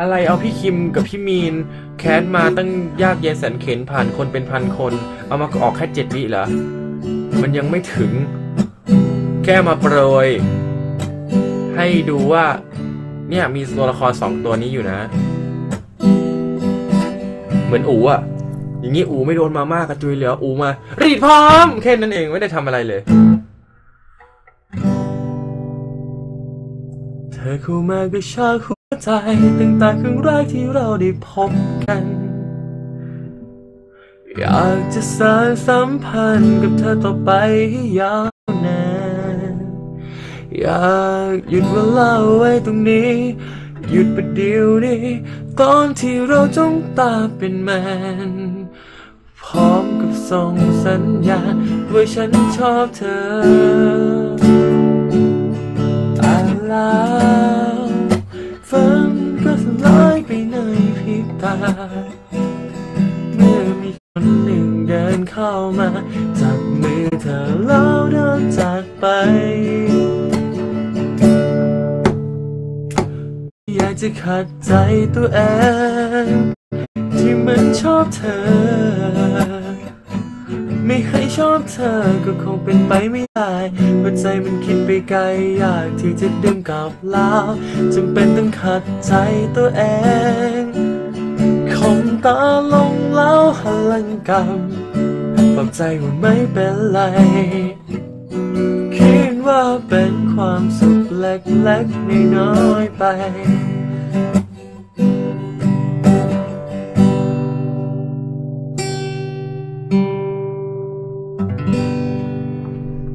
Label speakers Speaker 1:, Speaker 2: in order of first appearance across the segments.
Speaker 1: อะไรเอาพี่คิมกับพี่มีน แคสมาตั้งยากเย็นแสนเข็นผ่านคนเป็นพันคน เอามาออกแค่เจ็ดวิเหรอ มันยังไม่ถึง แค่มาโปรย ให้ดูว่า เนี่ยมีตัวละครสองตัวนี้อยู่นะ เหมือนอูอะอย่างนี้อูไม่โดนมามากกระจุยเหลืออูมา รีดพร้อมแค่นั้นเองไม่ได้ทำอะไรเลยเธอเข้ามาก็ชากหัว ใจตั้งแต่ครั้งแรกที่เราได้พบกัน อยากจะสานสัมพันธ์กับเธอต่อไปให้ยาวนานอยากหยุดเวลาไว้ตรงนี้ หยุดประเดี๋ยวนี้ตอนที่เราจ้องตาเป็นแมนพร้อมกับส่งสัญญาณว่าฉันชอบเธอา เมื่อมีคนหนึ่งเดินเข้ามา จับมือเธอแล้วเดินจากไป อยากจะขัดใจตัวเอง ที่มันชอบเธอ ไม่ให้ชอบเธอก็คงเป็นไปไม่ได้หัวใจมันคิดไปไกลอยากที่จะดึงกลับแล้วจำเป็นต้องขัดใจตัวเอง คงตาลงแล้วหันหลังกำปลอบใจว่าไม่เป็นไรคิดว่าเป็นความสุขเล็กๆน้อยๆไป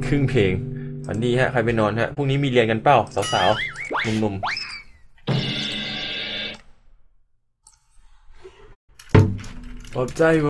Speaker 1: ครึ่งเพลงฝันดีฮะ ใครไปนอนฮะ พรุ่งนี้มีเรียนกันเปล่า สาวๆหนุ่มๆ ปลอบใจว่า